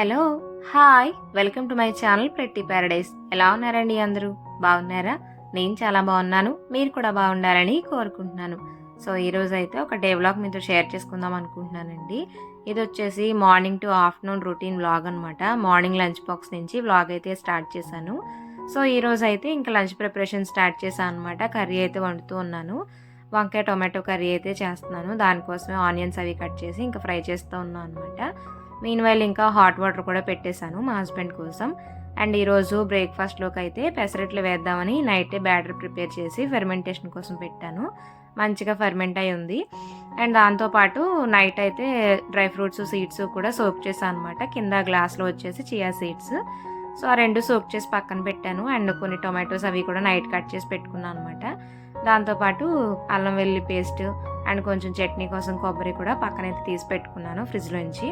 Hello hi welcome to my channel pretty paradise. ఎలా ఉన్నారండి అందరూ? బాగున్నారా? నేను చాలా బాగున్నాను. మీరు కూడా బాగుండాలని కోరుకుంటున్నాను. సో ఈరోజు అయితే ఒక డే వ్లాగ్ మీతో షేర్ చేసుకుందాం అనుకుంటున్నానండి. ఇది వచ్చేసి morning to afternoon routine vlog అనమాట మార్నింగ్ లంచ్ బాక్స్ నుంచి వ్లాగ్ అయితే స్టార్ట్ చేశాను. సో ఈరోజు అయితే ఇంకా లంచ్ ప్రిపరేషన్ స్టార్ట్ చేశాను అనమాట కర్రీ అయితే వండుతూ ఉన్నాను. వంకాయ టొమాటో కర్రీ అయితే చేస్తున్నాను. దానికోసమే ఆనియన్స్ అవి కట్ చేసి ఇంకా ఫ్రై చేస్తూ ఉన్నాను అనమాట మీన్ వైల్ ఇంకా హాట్ వాటర్ కూడా పెట్టేశాను మా హస్బెండ్ కోసం. అండ్ ఈరోజు బ్రేక్ఫాస్ట్లోకి అయితే పెసరట్లు వేద్దామని నైటే బ్యాటర్ ప్రిపేర్ చేసి ఫెర్మెంటేషన్ కోసం పెట్టాను. మంచిగా ఫెర్మెంట్ అయి ఉంది. అండ్ దాంతోపాటు నైట్ అయితే డ్రై ఫ్రూట్స్ సీడ్స్ కూడా సోక్ చేశాను అనమాట కింద గ్లాస్లో వచ్చేసి చియా సీడ్స్ సో ఆ రెండు సోక్ చేసి పక్కన పెట్టాను. అండ్ కొన్ని టొమాటోస్ అవి కూడా నైట్ కట్ చేసి పెట్టుకున్నాను అనమాట దాంతోపాటు అల్లం వెల్లి పేస్ట్ అండ్ కొంచెం చట్నీ కోసం కొబ్బరి కూడా పక్కనైతే తీసి పెట్టుకున్నాను ఫ్రిడ్జ్లోంచి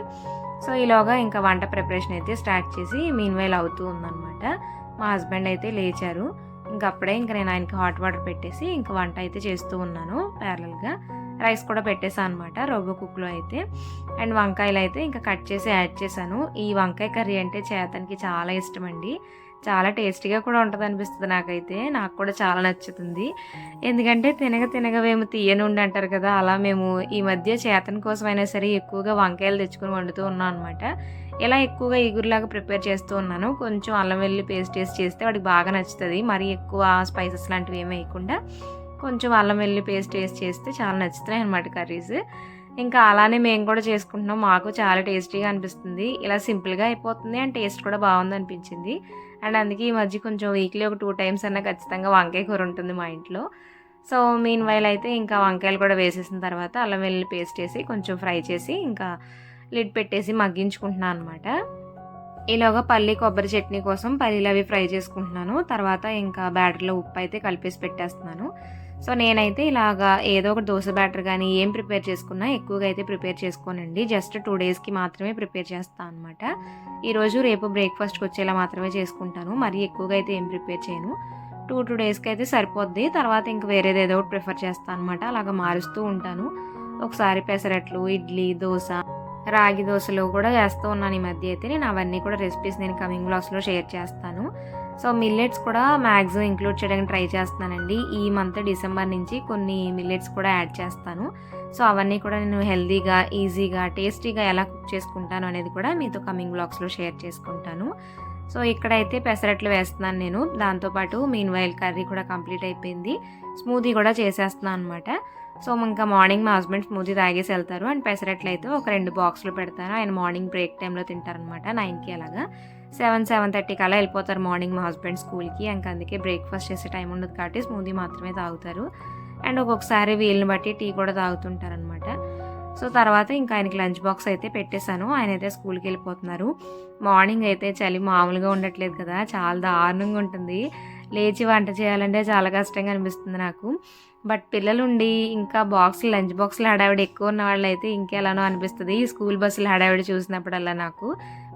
సో ఈలోగా ఇంకా వంట ప్రిపరేషన్ అయితే స్టార్ట్ చేసి మీన్వైల్ అవుతూ ఉందన్నమాట. మా హస్బెండ్ అయితే లేచారు. ఇంకా అప్పుడే ఇంకా నేను ఆయనకి హాట్ వాటర్ పెట్టేసి ఇంకా వంట అయితే చేస్తూ ఉన్నాను ప్యారల్గా రైస్ కూడా పెట్టేసాను అనమాట రోబో కుక్లో అయితే. అండ్ వంకాయలు అయితే ఇంకా కట్ చేసి యాడ్ చేశాను. ఈ వంకాయ కర్రీ అంటే చేతనికి చాలా ఇష్టం అండి చాలా టేస్టీగా కూడా ఉంటుంది అనిపిస్తుంది నాకైతే. నాకు కూడా చాలా నచ్చుతుంది. ఎందుకంటే తినగ తినగవేమో తీయనుండి అంటారు కదా అలా మేము ఈ మధ్య చేతన కోసమైనా సరే ఎక్కువగా వంకాయలు తెచ్చుకొని వండుతూ ఉన్నాం అనమాట ఇలా ఎక్కువగా ఈగురులాగా ప్రిపేర్ చేస్తూ ఉన్నాను. కొంచెం అల్లం వెల్లి పేస్ట్ వేసి చేస్తే వాడికి బాగా నచ్చుతుంది. మరీ ఎక్కువ స్పైసెస్ లాంటివి ఏమి వేయకుండా కొంచెం అల్లం వెల్లి పేస్ట్ వేసి చేస్తే చాలా నచ్చుతున్నాయి అనమాట కర్రీస్. ఇంకా అలానే మేము కూడా చేసుకుంటున్నాం. మాకు చాలా టేస్టీగా అనిపిస్తుంది. ఇలా సింపుల్గా అయిపోతుంది అండ్ టేస్ట్ కూడా బాగుంది అనిపించింది అండ్ అందుకే ఈ మధ్య కొంచెం వీక్లీ ఒక టూ టైమ్స్ అన్నా ఖచ్చితంగా వంకాయ కూర ఉంటుంది మా ఇంట్లో. సో మీన్ వైల్ అయితే ఇంకా వంకాయలు కూడా వేసేసిన తర్వాత అల్లం వెల్లుల్లి పేస్ట్ వేసి కొంచెం ఫ్రై చేసి ఇంకా లిడ్ పెట్టేసి మగ్గించుకుంటున్నాను అనమాట ఈలోగా పల్లి కొబ్బరి చట్నీ కోసం పల్లీలు అవి ఫ్రై చేసుకుంటున్నాను. తర్వాత ఇంకా బ్యాటర్లో ఉప్పు అయితే కలిపేసి పెట్టేస్తున్నాను. సో నేనైతే ఇలాగా ఏదో ఒక దోశ బ్యాటర్ కానీ ఏం ప్రిపేర్ చేసుకున్నా ఎక్కువగా అయితే ప్రిపేర్ చేసుకోనండి. జస్ట్ టూ డేస్కి మాత్రమే ప్రిపేర్ చేస్తాను అనమాట ఈరోజు రేపు బ్రేక్ఫాస్ట్కి వచ్చేలా మాత్రమే చేసుకుంటాను. మరీ ఎక్కువగా అయితే ఏం ప్రిపేర్ చేయను. టూ టూ డేస్కి అయితే సరిపోద్ది. తర్వాత ఇంక వేరేది ఏదో ఒకటి ప్రిఫర్ చేస్తాను అనమాట అలాగా మారుస్తూ ఉంటాను. ఒకసారి పెసరట్లు ఇడ్లీ దోశ రాగి దోశలు కూడా చేస్తూ ఉన్నాను ఈ మధ్య అయితే. నేను అవన్నీ కూడా రెసిపీస్ నేను కమింగ్ బ్లాగ్స్లో షేర్ చేస్తాను. సో మిల్లెట్స్ కూడా మ్యాక్సిమం ఇంక్లూడ్ చేయడానికి ట్రై చేస్తున్నానండి. ఈ మంత్ డిసెంబర్ నుంచి కొన్ని మిల్లెట్స్ కూడా యాడ్ చేస్తాను. సో అవన్నీ కూడా నేను హెల్తీగా ఈజీగా టేస్టీగా ఎలా కుక్ చేసుకుంటాను అనేది కూడా మీతో కమింగ్ బ్లాగ్స్లో షేర్ చేసుకుంటాను. సో ఇక్కడైతే పెసరట్లు వేస్తున్నాను నేను. దాంతోపాటు మీన్ వైల్ కర్రీ కూడా కంప్లీట్ అయిపోయింది. స్మూదీ కూడా చేసేస్తున్నాను అనమాట సో ఇంకా మార్నింగ్ మా హస్బెండ్ స్మూదీ తాగేసి వెళ్తారు. అండ్ పెసరట్లు అయితే ఒక రెండు బాక్సులు పెడతాను ఆయన మార్నింగ్ బ్రేక్ టైంలో తింటారనమాట నైన్కి అలాగా. సెవెన్ సెవెన్ థర్టీకి అలా వెళ్ళిపోతారు మార్నింగ్ మా హస్బెండ్ స్కూల్కి. ఇంకా అందుకే బ్రేక్ఫాస్ట్ చేసే టైం ఉండదు కాబట్టి స్మూదీ మాత్రమే తాగుతారు. అండ్ ఒక్కొక్కసారి వీళ్ళని బట్టి టీ కూడా తాగుతుంటారనమాట సో తర్వాత ఇంకా ఆయనకి లంచ్ బాక్స్ అయితే పెట్టేశాను. ఆయన అయితే స్కూల్కి వెళ్ళిపోతున్నారు. మార్నింగ్ అయితే చలి మామూలుగా ఉండట్లేదు కదా చాలా దారుణంగా ఉంటుంది. లేచి వంట చేయాలంటే చాలా కష్టంగా అనిపిస్తుంది నాకు. బట్ పిల్లలుండి ఇంకా బాక్స్ లంచ్ బాక్స్లు హడావిడి ఎక్కువ ఉన్న వాళ్ళైతే ఇంకెలానో అనిపిస్తుంది. ఈ స్కూల్ బస్సులు హడావిడి చూసినప్పుడల్లా నాకు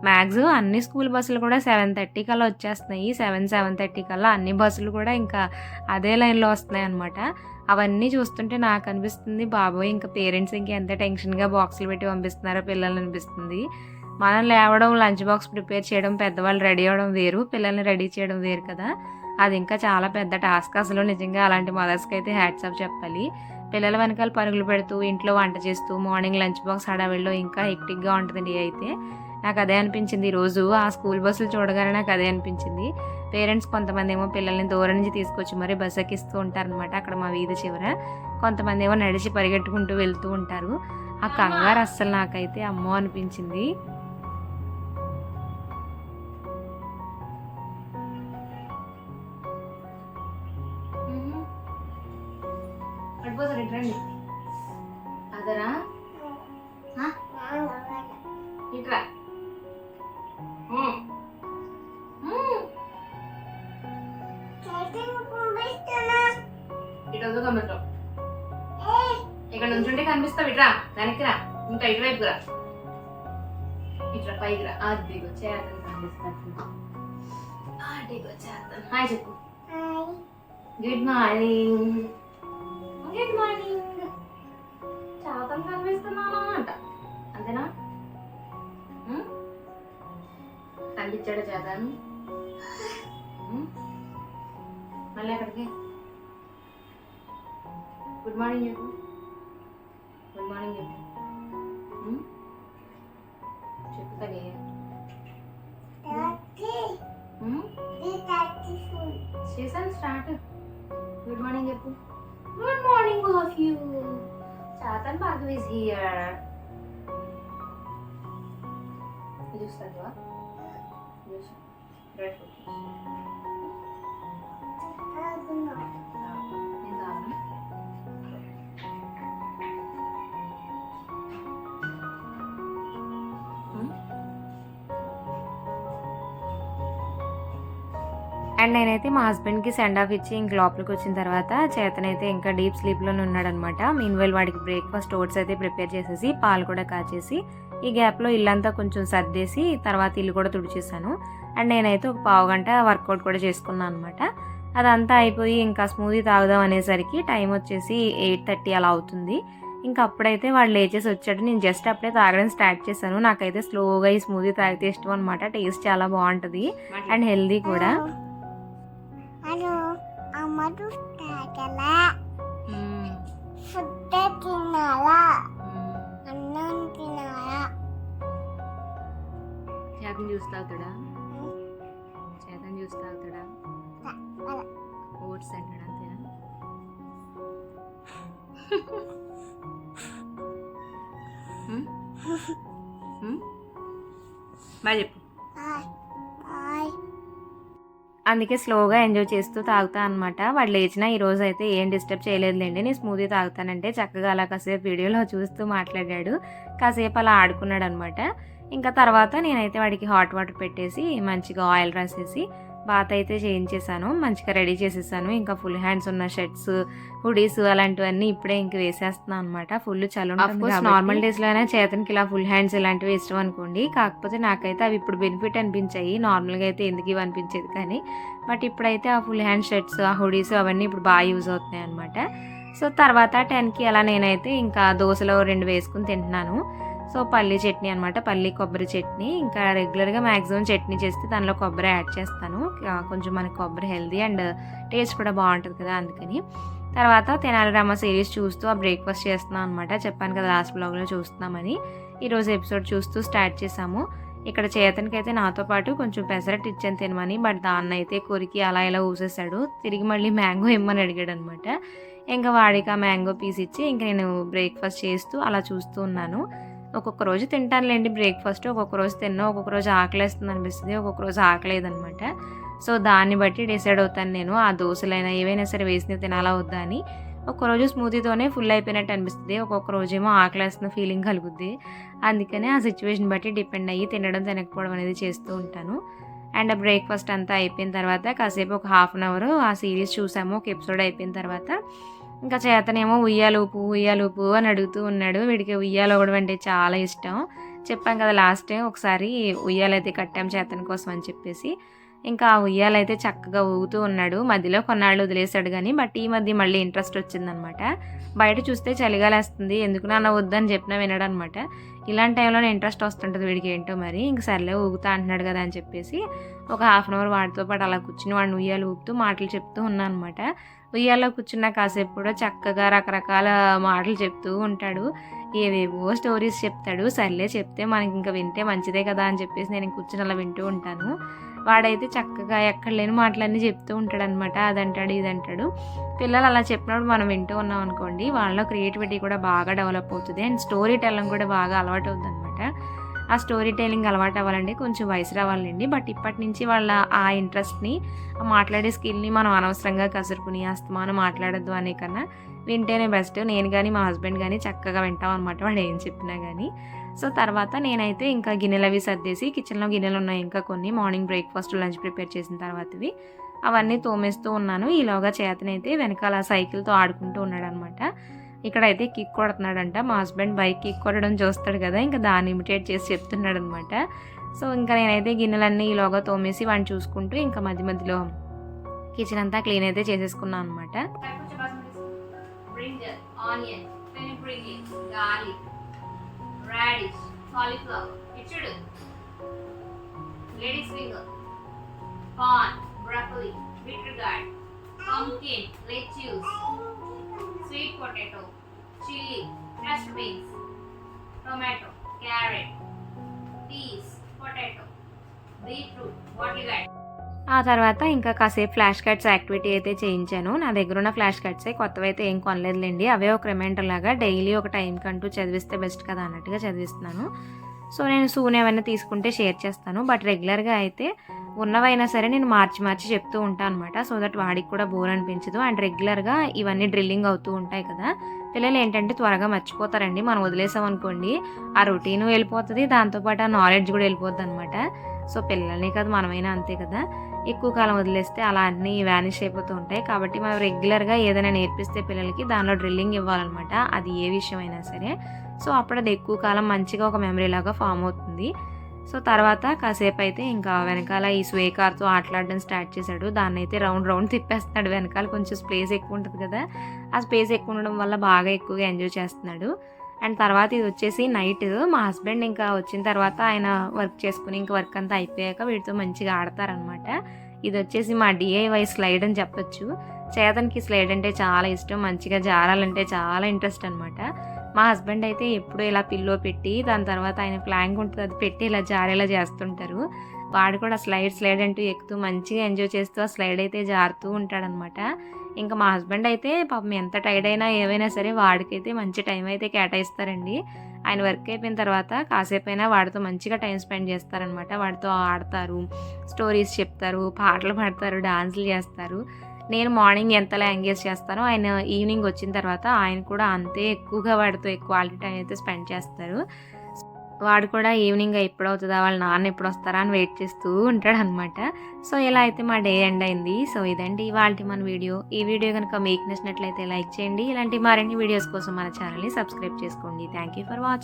మ్యాక్సిమం అన్ని స్కూల్ బస్సులు కూడా సెవెన్ థర్టీ కల్లా వచ్చేస్తున్నాయి. సెవెన్ సెవెన్ థర్టీ కల్లా అన్ని బస్సులు కూడా ఇంకా అదే లైన్లో వస్తున్నాయి అనమాట అవన్నీ చూస్తుంటే నాకు అనిపిస్తుంది బాబోయ్ ఇంకా పేరెంట్స్ ఇంకా ఎంత టెన్షన్గా బాక్సులు పెట్టి పంపిస్తున్నారో పిల్లలు అనిపిస్తుంది. మనం లేవడం లంచ్ బాక్స్ ప్రిపేర్ చేయడం పెద్దవాళ్ళు రెడీ అవ్వడం వేరు పిల్లల్ని రెడీ చేయడం వేరు కదా. అది ఇంకా చాలా పెద్ద టాస్క్. అసలు నిజంగా అలాంటి మదర్స్కి అయితే హ్యాట్సాప్ చెప్పాలి. పిల్లల వెనకాల పరుగులు పెడుతూ ఇంట్లో వంట చేస్తూ మార్నింగ్ లంచ్ బాక్స్ హడావిడిలో ఇంకా హెక్టిక్గా ఉంటుంది అయితే. నాకు అదే అనిపించింది ఈరోజు ఆ స్కూల్ బస్సులు చూడగానే నాకు అదే అనిపించింది. పేరెంట్స్ కొంతమంది ఏమో పిల్లల్ని దూరం నుంచి తీసుకొచ్చి మరీ బస్ ఎక్కిస్తూ ఉంటారనమాట అక్కడ మా వీధి చివర. కొంతమంది ఏమో నడిచి పరిగెట్టుకుంటూ వెళ్తూ ఉంటారు. ఆ కంగారు అస్సలు నాకైతే అమ్మో అనిపించింది. వద్దు కమ్మటం ఇక్కడ నుంచుంటే కనిపిస్తావు ఇట్రా వెనక్కి రా ఇంకా ఇటువైపు రా. ఇట్లా పైకి రా. అది దిగు చేతను కనిపిస్తున్నట్టు. అడిగో చేతను. హాయ్ చెప్పు. గుడ్ మార్నింగ్ గుడ్ మార్నింగ్ చేతను కనిపిస్తున్నాను అంట. అంతేనా? పిలిచాడు చేతాను? మళ్ళీ ఎక్కడికి? గుడ్ మార్నింగ్ చెప్పు గుడ్ మార్నింగ్ చెప్పు? చెప్తానే? చేశాను స్టార్ట్ గుడ్ మార్నింగ్ చెప్పు good morning of you Chetan Bhargav is here చూస్తావా చూసా ఫ్రూట్ నేను అండ్ నేనైతే మా హస్బెండ్కి సెండ్ ఆఫ్ ఇచ్చి ఇంక లోపలికి వచ్చిన తర్వాత చేతనైతే ఇంకా డీప్ స్లీప్లోనే ఉన్నాడనమాట. మీన్ వెల్ వాడికి బ్రేక్ఫాస్ట్ ఓట్స్ అయితే ప్రిపేర్ చేసేసి పాలు కూడా కాచేసి ఈ గ్యాప్లో ఇల్లంతా కొంచెం సర్దేసి తర్వాత ఇల్లు కూడా తుడిచేసాను. అండ్ నేనైతే ఒక పావు గంట వర్కౌట్ కూడా చేసుకున్నాను అనమాట. అదంతా అయిపోయి ఇంకా స్మూదీ తాగుదాం అనేసరికి టైం వచ్చేసి ఎయిట్ థర్టీ అలా అవుతుంది. ఇంకా అప్పుడైతే వాడు లేచేసి వచ్చాడు. నేను జస్ట్ అప్పుడే తాగడం స్టార్ట్ చేశాను. నాకైతే స్లోగా ఈ స్మూదీ తాగితే ఇష్టం అనమాట. టేస్ట్ చాలా బాగుంటుంది. అండ్ హెల్దీ కూడా. అమ్మ చూస్తాకలా ఫుడ్ తినాలా అన్నం తినాలా చేతను జ్యూస్ తాగుతాడా చేతను జ్యూస్ తాగుతాడా ఓట్స్ అంటాడు అంతేనా హ్మ్? హ్మ్? బాయ్ చెప్పు అందుకే స్లోగా ఎంజాయ్ చేస్తూ తాగుతా అనమాట వాడు లేచినా ఈ రోజు అయితే ఏం డిస్టర్బ్ చేయలేదులేండి. నేను స్మూతీ తాగుతానంటే చక్కగా అలా కాసేపు వీడియోలో చూస్తూ మాట్లాడాడు. కాసేపు అలా ఆడుకున్నాడు అనమాట ఇంకా తర్వాత నేనైతే వాడికి హాట్ వాటర్ పెట్టేసి మంచిగా ఆయిల్ రాసేసి బాత్ అయితే చేయించేసాను మంచిగా రెడీ చేసేసాను. ఇంకా ఫుల్ హ్యాండ్స్ ఉన్న షర్ట్స్ హుడీస్ అలాంటివన్నీ ఇప్పుడే ఇంక వేసేస్తున్నాను అనమాట ఫుల్ చలి నార్మల్ డేస్లోనే చేతనికి ఇలా ఫుల్ హ్యాండ్స్ ఇలాంటివి ఇష్టం అనుకోండి. కాకపోతే నాకైతే అవి ఇప్పుడు బెనిఫిట్ అనిపించాయి. నార్మల్గా అయితే ఎందుకు ఇవి అనిపించేది కానీ. బట్ ఇప్పుడైతే ఆ ఫుల్ హ్యాండ్ షర్ట్స్ ఆ హుడీస్ అవన్నీ ఇప్పుడు బాగా యూజ్ అవుతున్నాయి అనమాట సో తర్వాత టెన్కి అలా నేనైతే ఇంకా దోశలో రెండు వేసుకుని తింటున్నాను. సో పల్లి చట్నీ అనమాట పల్లి కొబ్బరి చట్నీ. ఇంకా రెగ్యులర్గా మ్యాక్సిమం చట్నీ చేస్తే దానిలో కొబ్బరి యాడ్ చేస్తాను. కొంచెం మనకి కొబ్బరి హెల్దీ అండ్ టేస్ట్ కూడా బాగుంటుంది కదా అందుకని. తర్వాత తెనాలి రామ సిరీస్ చూస్తూ ఆ బ్రేక్ఫాస్ట్ చేస్తున్నాం అనమాట చెప్పాను కదా లాస్ట్ బ్లాగ్లో చూస్తున్నామని. ఈరోజు ఎపిసోడ్ చూస్తూ స్టార్ట్ చేసాము. ఇక్కడ చేతనికి అయితే నాతో పాటు కొంచెం పెసరట్ ఇచ్చాను తినమని బట్ దాన్ని అయితే కొరికి అలా ఇలా ఊసేసాడు. తిరిగి మళ్ళీ మ్యాంగో ఇమ్మని అడిగాడు అనమాట ఇంకా వాడికి ఆ మ్యాంగో పీస్ ఇచ్చి ఇంకా నేను బ్రేక్ఫాస్ట్ చేస్తూ అలా చూస్తూ ఉన్నాను. ఒక్కొక్క రోజు తింటానులేండి బ్రేక్ఫాస్ట్ ఒక్కొక్క రోజు తిన్నా ఒక్కొక్క రోజు ఆకలేస్తుంది అనిపిస్తుంది ఒక్కొక్క రోజు ఆకలేదనమాట. సో దాన్ని బట్టి డిసైడ్ అవుతాను నేను ఆ దోశలైనా ఏవైనా సరే వేసినవి తినాలా వద్దా అని. ఒక్కరోజు స్మూతీతోనే ఫుల్ అయిపోయినట్టు అనిపిస్తుంది ఒక్కొక్క రోజు ఏమో ఆకలేస్తున్న ఫీలింగ్ కలుగుద్ది. అందుకనే ఆ సిచ్యువేషన్ బట్టి డిపెండ్ అయ్యి తినడం తినకపోవడం అనేది చేస్తూ ఉంటాను. అండ్ బ్రేక్ఫాస్ట్ అంతా అయిపోయిన తర్వాత కాసేపు ఒక హాఫ్ అన్ అవర్ ఆ సిరీస్ చూసాము ఒక ఎపిసోడ్ అయిపోయిన తర్వాత ఇంకా చేతనేమో ఉయ్యాలూపు ఉయ్యాలూపు అని అడుగుతూ ఉన్నాడు. వీడికి ఉయ్యాలు కూడా అంటే చాలా ఇష్టం. చెప్పాం కదా లాస్ట్ టైం ఒకసారి ఉయ్యాలైతే కట్టాం చేతన కోసం అని చెప్పేసి. ఇంకా ఆ ఉయ్యాలైతే చక్కగా ఊగుతూ ఉన్నాడు. మధ్యలో కొన్నాళ్ళు వదిలేశాడు కానీ బట్ ఈ మధ్య మళ్ళీ ఇంట్రెస్ట్ వచ్చిందనమాట. బయట చూస్తే చలిగాలేస్తుంది. ఎందుకు నాన్న వద్దని చెప్పినా వినడనమాట. ఇలాంటి టైంలో ఇంట్రెస్ట్ వస్తుంటుంది వీడికి ఏంటో మరి. ఇంక సర్లే ఊగుతా అంటున్నాడు కదా అని చెప్పేసి ఒక హాఫ్ అన్ అవర్ వాడితో పాటు అలా కూర్చుని వాడిని ఉయ్యాలు ఊపుతూ మాటలు చెప్తూ ఉన్నాను అనమాట ఉయ్యాలో కూర్చున్న కాసేపు కూడా చక్కగా రకరకాల మాటలు చెప్తూ ఉంటాడు. ఏవేవో స్టోరీస్ చెప్తాడు. సర్లే చెప్తే మనకి ఇంకా వింటే మంచిదే కదా అని చెప్పేసి నేను కూర్చుని అలా వింటూ ఉంటాను. వాడైతే చక్కగా ఎక్కడ లేని మాటలన్నీ చెప్తూ ఉంటాడు అనమాట అదంటాడు ఇదంటాడు. పిల్లలు అలా చెప్పినప్పుడు మనం వింటూ ఉన్నాం అనుకోండి వాళ్ళ క్రియేటివిటీ కూడా బాగా డెవలప్ అవుతుంది. అండ్ స్టోరీ టెల్లింగ్ కూడా బాగా అలవాటు అవుతుంది అనమాట ఆ స్టోరీ టెలింగ్ అలవాటు అవ్వాలంటే కొంచెం వయసు రావాలండి. బట్ ఇప్పటి నుంచి వాళ్ళ ఆ ఇంట్రెస్ట్ని ఆ మాట్లాడే స్కిల్ని మనం అనవసరంగా కసురుకుని అస్తమానం మాట్లాడద్దు అనే కన్నా వింటేనే బెస్ట్ నేను కానీ మా హస్బెండ్ కానీ చక్కగా వింటాం అనమాట వాడు ఏం చెప్పినా కానీ సో తర్వాత నేనైతే ఇంకా గిన్నెలు అవి సర్దేసి కిచెన్లో గిన్నెలు ఉన్నాయి ఇంకా కొన్ని. మార్నింగ్ బ్రేక్ఫాస్ట్ లంచ్ ప్రిపేర్ చేసిన తర్వాతవి. అవన్నీ తోమేస్తూ ఉన్నాను. ఈలోగా చేతనైతే వెనకాల సైకిల్తో ఆడుకుంటూ ఉన్నాడు అనమాట ఇక్కడైతే కిక్ కొడుతున్నాడంట మా హస్బెండ్ బైక్ కిక్ కొట్టడం చూస్తాడు కదా ఇంకా దాన్ని ఇమిటేట్ చేసి చెప్తున్నాడు అనమాట సో ఇంకా నేనైతే గిన్నెలన్నీ ఈలోగా తోమేసి వాడిని చూసుకుంటూ ఇంకా మధ్య మధ్యలో కిచెన్ అంతా క్లీన్ అయితే చేసేసుకున్నాను అనమాట broccoli beetroot gourd pumpkin lettuce sweet chili fresh beans tomato carrot peas potato beetroot bottle ఆ తర్వాత ఇంకా కాసేపు ఫ్లాష్ కార్డ్స్ యాక్టివిటీ అయితే చేయించాను. నా దగ్గర ఉన్న ఫ్లాష్ కార్డ్సే కొత్తవి అయితే ఏం కొనలేదులేండి. అవే ఒక రిమైండర్ లాగా డైలీ ఒక టైం కంటూ చదివిస్తే బెస్ట్ కదా అన్నట్టుగా చదివిస్తున్నాను. సో నేను సూన్ ఏమైనా తీసుకుంటే షేర్ చేస్తాను. బట్ రెగ్యులర్గా అయితే ఉన్నవైనా సరే నేను మార్చి మార్చి చెప్తూ ఉంటాను అనమాట సో దట్ వాడికి కూడా బోర్ అనిపించదు. అండ్ రెగ్యులర్గా ఇవన్నీ డ్రిల్లింగ్ అవుతూ ఉంటాయి కదా. పిల్లలు ఏంటంటే త్వరగా మర్చిపోతారండి. మనం వదిలేసామనుకోండి ఆ రొటీన్ వెళ్ళిపోతుంది. దాంతోపాటు ఆ నాలెడ్జ్ కూడా వెళ్ళిపోద్ది అనమాట సో పిల్లల్ని కదా మనమైనా అంతే కదా. ఎక్కువ కాలం వదిలేస్తే అలా అన్నీ వ్యానిష్ అయిపోతూ ఉంటాయి. కాబట్టి మనం రెగ్యులర్గా ఏదైనా నేర్పిస్తే పిల్లలకి దానిలో డ్రిల్లింగ్ ఇవ్వాలన్నమాట. అది ఏ విషయమైనా సరే. సో అప్పుడు అది ఎక్కువ కాలం మంచిగా ఒక మెమరీ లాగా ఫామ్ అవుతుంది. సో తర్వాత కాసేపు అయితే ఇంకా వెనకాల ఈ స్వే కార్తో ఆటలాడడం స్టార్ట్ చేశాడు. దాన్ని అయితే రౌండ్ రౌండ్ తిప్పేస్తున్నాడు. వెనకాల కొంచెం స్పేస్ ఎక్కువ ఉంటుంది కదా ఆ స్పేస్ ఎక్కువ ఉండడం వల్ల బాగా ఎక్కువగా ఎంజాయ్ చేస్తున్నాడు. అండ్ తర్వాత ఇది వచ్చేసి నైట్. మా హస్బెండ్ ఇంకా వచ్చిన తర్వాత ఆయన వర్క్ చేసుకుని ఇంకా వర్క్ అంతా అయిపోయాక వీటితో మంచిగా ఆడతారనమాట ఇది వచ్చేసి మా డిఐవై స్లైడ్ అని చెప్పొచ్చు. చేతనికి స్లైడ్ అంటే చాలా ఇష్టం. మంచిగా జారాలంటే చాలా ఇంట్రెస్ట్ అనమాట మా హస్బెండ్ అయితే ఎప్పుడు ఇలా పిల్లో పెట్టి దాని తర్వాత ఆయన ప్లాంక్ ఉంటుంది అది పెట్టి ఇలా జారేలా చేస్తుంటారు. వాడు కూడా స్లైడ్ స్లైడ్ అంటూ ఎక్కుతూ మంచిగా ఎంజాయ్ చేస్తూ ఆ స్లైడ్ అయితే జారుతూ ఉంటాడనమాట. ఇంకా మా హస్బెండ్ అయితే పాపం ఎంత టైర్డ్ అయినా ఏమైనా సరే వాడికైతే మంచి టైం అయితే కేటాయిస్తారండి. ఆయన వర్క్ అయిపోయిన తర్వాత కాసేపు అయినా వాడితో మంచిగా టైం స్పెండ్ చేస్తారనమాట. వాడితో ఆడతారు స్టోరీస్ చెప్తారు పాటలు పాడతారు డాన్సులు చేస్తారు. నేను మార్నింగ్ ఎంతలా ఎంగేజ్ చేస్తానో ఆయన ఈవినింగ్ వచ్చిన తర్వాత ఆయన కూడా అంతే ఎక్కువగా వాడితో క్వాలిటీ టైం అయితే స్పెండ్ చేస్తారు. వాడు కూడా ఈవినింగ్ ఎప్పుడు అవుతుందా వాళ్ళ నాన్న ఎప్పుడు వస్తారా అని వెయిట్ చేస్తూ ఉంటాడు అనమాట సో ఇలా అయితే మా డే ఎండ్ అయింది. సో ఇదండి ఇవాళ మన వీడియో. ఈ వీడియో కనుక మీకు నచ్చినట్లయితే లైక్ చేయండి. ఇలాంటి మరిన్ని వీడియోస్ కోసం మన ఛానల్ని సబ్స్క్రైబ్ చేసుకోండి. Thank you for watching